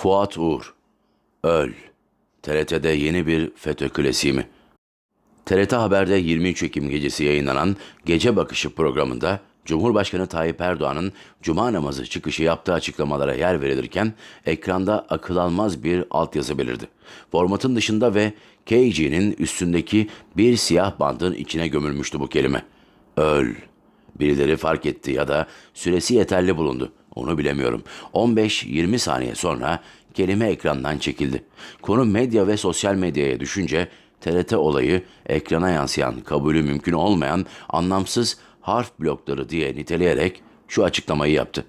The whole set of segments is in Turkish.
Fuat Uğur. Öl. TRT'de yeni bir FETÖ klasiği mi? TRT Haber'de 23 Ekim gecesi yayınlanan Gece Bakışı programında Cumhurbaşkanı Tayyip Erdoğan'ın cuma namazı çıkışı yaptığı açıklamalara yer verilirken ekranda akıl almaz bir altyazı belirdi. Formatın dışında ve KG'nin üstündeki bir siyah bandın içine gömülmüştü bu kelime. Öl. Birileri fark etti ya da süresi yeterli bulundu. Onu bilemiyorum. 15-20 saniye sonra kelime ekrandan çekildi. Konu medya ve sosyal medyaya düşünce TRT olayı ekrana yansıyan, kabulü mümkün olmayan anlamsız harf blokları diye niteleyerek şu açıklamayı yaptı.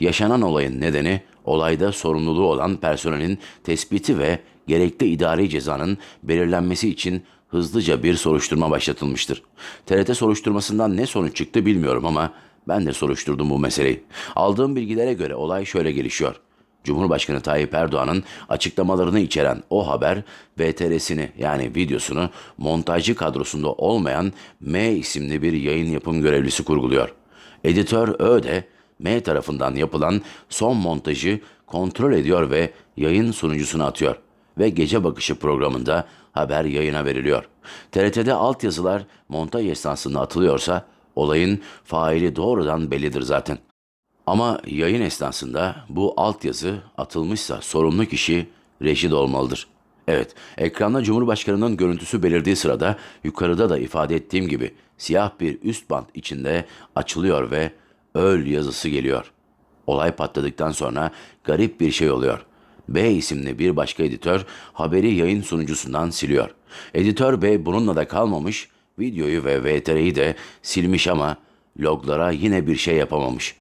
Yaşanan olayın nedeni olayda sorumluluğu olan personelin tespiti ve gerekli idari cezanın belirlenmesi için hızlıca bir soruşturma başlatılmıştır. TRT soruşturmasından ne sonuç çıktı bilmiyorum ama ben de soruşturdum bu meseleyi. Aldığım bilgilere göre olay şöyle gelişiyor. Cumhurbaşkanı Tayyip Erdoğan'ın açıklamalarını içeren o haber VTR'sini yani videosunu montajcı kadrosunda olmayan M isimli bir yayın yapım görevlisi kurguluyor. Editör Ö de M tarafından yapılan son montajı kontrol ediyor ve yayın sunucusuna atıyor ve gece bakışı programında haber yayına veriliyor. TRT'de altyazılar montaj esnasında atılıyorsa olayın faili doğrudan bellidir zaten. Ama yayın esnasında bu altyazı atılmışsa sorumlu kişi rejide olmalıdır. Evet, ekranda Cumhurbaşkanı'nın görüntüsü belirdiği sırada yukarıda da ifade ettiğim gibi siyah bir üst bant içinde açılıyor ve öl yazısı geliyor. Olay patladıktan sonra garip bir şey oluyor. B isimli bir başka editör haberi yayın sunucusundan siliyor. Editör B bununla da kalmamış, videoyu ve VTR'yi de silmiş ama loglara yine bir şey yapamamış.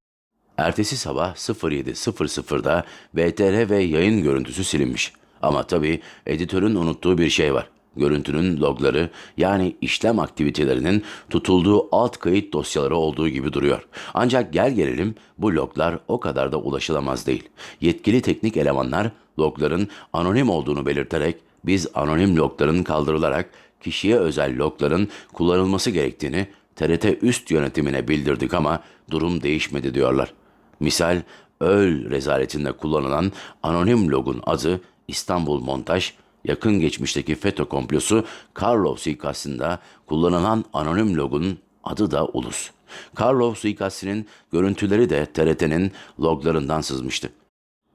Ertesi sabah 07.00'da VTR ve yayın görüntüsü silinmiş. Ama tabii editörün unuttuğu bir şey var. Görüntünün logları yani işlem aktivitelerinin tutulduğu alt kayıt dosyaları olduğu gibi duruyor. Ancak gel gelelim bu loglar o kadar da ulaşılamaz değil. Yetkili teknik elemanlar logların anonim olduğunu belirterek biz anonim logların kaldırılarak kişiye özel logların kullanılması gerektiğini TRT üst yönetimine bildirdik ama durum değişmedi diyorlar. Misal öl rezaletinde kullanılan anonim logun adı İstanbul Montaj, yakın geçmişteki FETÖ komplosu Karlov suikastında kullanılan anonim logun adı da Ulus. Karlov suikastinin görüntüleri de TRT'nin loglarından sızmıştı.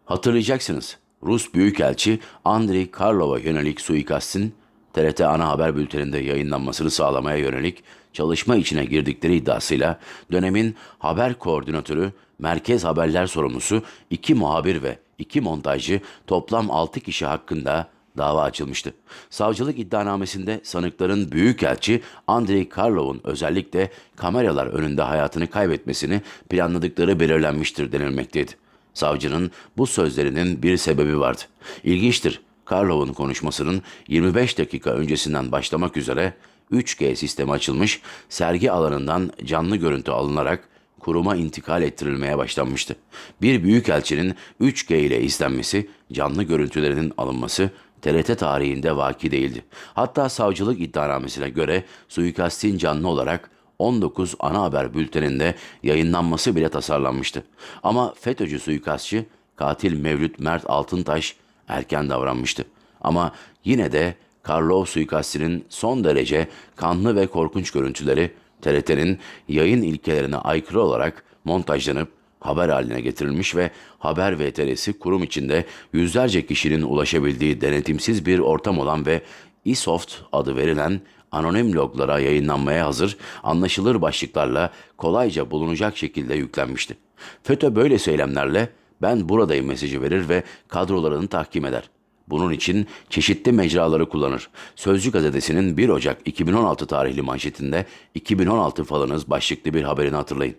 Hatırlayacaksınız. Rus Büyükelçi Andrei Karlov'a yönelik suikastin TRT ana haber bülteninde yayınlanmasını sağlamaya yönelik çalışma içine girdikleri iddiasıyla dönemin haber koordinatörü, merkez haberler sorumlusu, iki muhabir ve iki montajcı toplam 6 kişi hakkında dava açılmıştı. Savcılık iddianamesinde sanıkların büyükelçi Andrei Karlov'un özellikle kameralar önünde hayatını kaybetmesini planladıkları belirlenmiştir denilmekteydi. Savcının bu sözlerinin bir sebebi vardı. İlginçtir. Karlov'un konuşmasının 25 dakika öncesinden başlamak üzere 3G sistemi açılmış, sergi alanından canlı görüntü alınarak kuruma intikal ettirilmeye başlanmıştı. Bir büyükelçinin 3G ile izlenmesi, canlı görüntülerinin alınması TRT tarihinde vaki değildi. Hatta savcılık iddianamesine göre suikastin canlı olarak 19 ana haber bülteninde yayınlanması bile tasarlanmıştı. Ama FETÖ'cü suikastçı katil Mevlüt Mert Altıntaş erken davranmıştı. Ama yine de Karlov suikastinin son derece kanlı ve korkunç görüntüleri TRT'nin yayın ilkelerine aykırı olarak montajlanıp haber haline getirilmiş ve haber VTR'si kurum içinde yüzlerce kişinin ulaşabildiği denetimsiz bir ortam olan ve eSoft adı verilen anonim loglara yayınlanmaya hazır, anlaşılır başlıklarla kolayca bulunacak şekilde yüklenmişti. FETÖ böyle söylemlerle ben buradayım mesajı verir ve kadrolarını tahkim eder. Bunun için çeşitli mecraları kullanır. Sözcü gazetesinin 1 Ocak 2016 tarihli manşetinde 2016 falınız başlıklı bir haberini hatırlayın.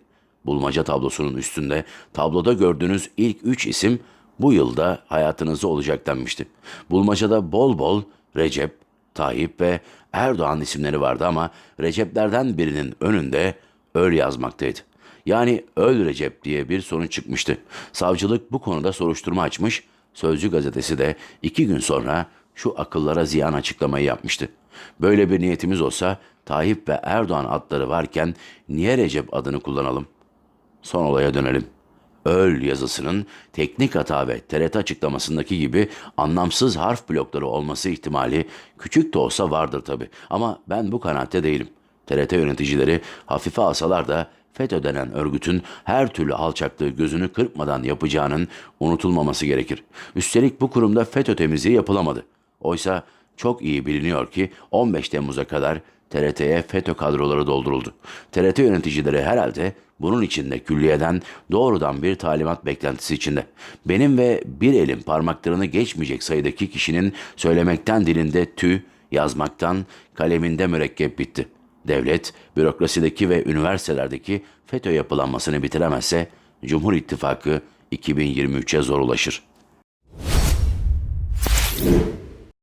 Bulmaca tablosunun üstünde tabloda gördüğünüz ilk 3 isim bu yılda hayatınızda olacak denmişti. Bulmacada bol bol Recep, Tayyip ve Erdoğan isimleri vardı ama Receplerden birinin önünde öl yazmaktaydı. Yani öl Recep diye bir sonuç çıkmıştı. Savcılık bu konuda soruşturma açmış, Sözcü gazetesi de iki gün sonra şu akıllara ziyan açıklamayı yapmıştı. Böyle bir niyetimiz olsa Tayyip ve Erdoğan adları varken niye Recep adını kullanalım? Son olaya dönelim. Öl yazısının teknik hata ve TRT açıklamasındaki gibi anlamsız harf blokları olması ihtimali küçük de olsa vardır tabi. Ama ben bu kanaatte değilim. TRT yöneticileri hafife alsalar da FETÖ denen örgütün her türlü alçaklığı gözünü kırpmadan yapacağının unutulmaması gerekir. Üstelik bu kurumda FETÖ temizliği yapılamadı. Oysa çok iyi biliniyor ki 15 Temmuz'a kadar TRT'ye FETÖ kadroları dolduruldu. TRT yöneticileri herhalde bunun içinde külliyeden doğrudan bir talimat beklentisi içinde. Benim ve bir elin parmaklarını geçmeyecek sayıdaki kişinin söylemekten dilinde tüy, yazmaktan kaleminde mürekkep bitti. Devlet, bürokrasideki ve üniversitelerdeki FETÖ yapılanmasını bitiremezse Cumhur İttifakı 2023'e zor ulaşır.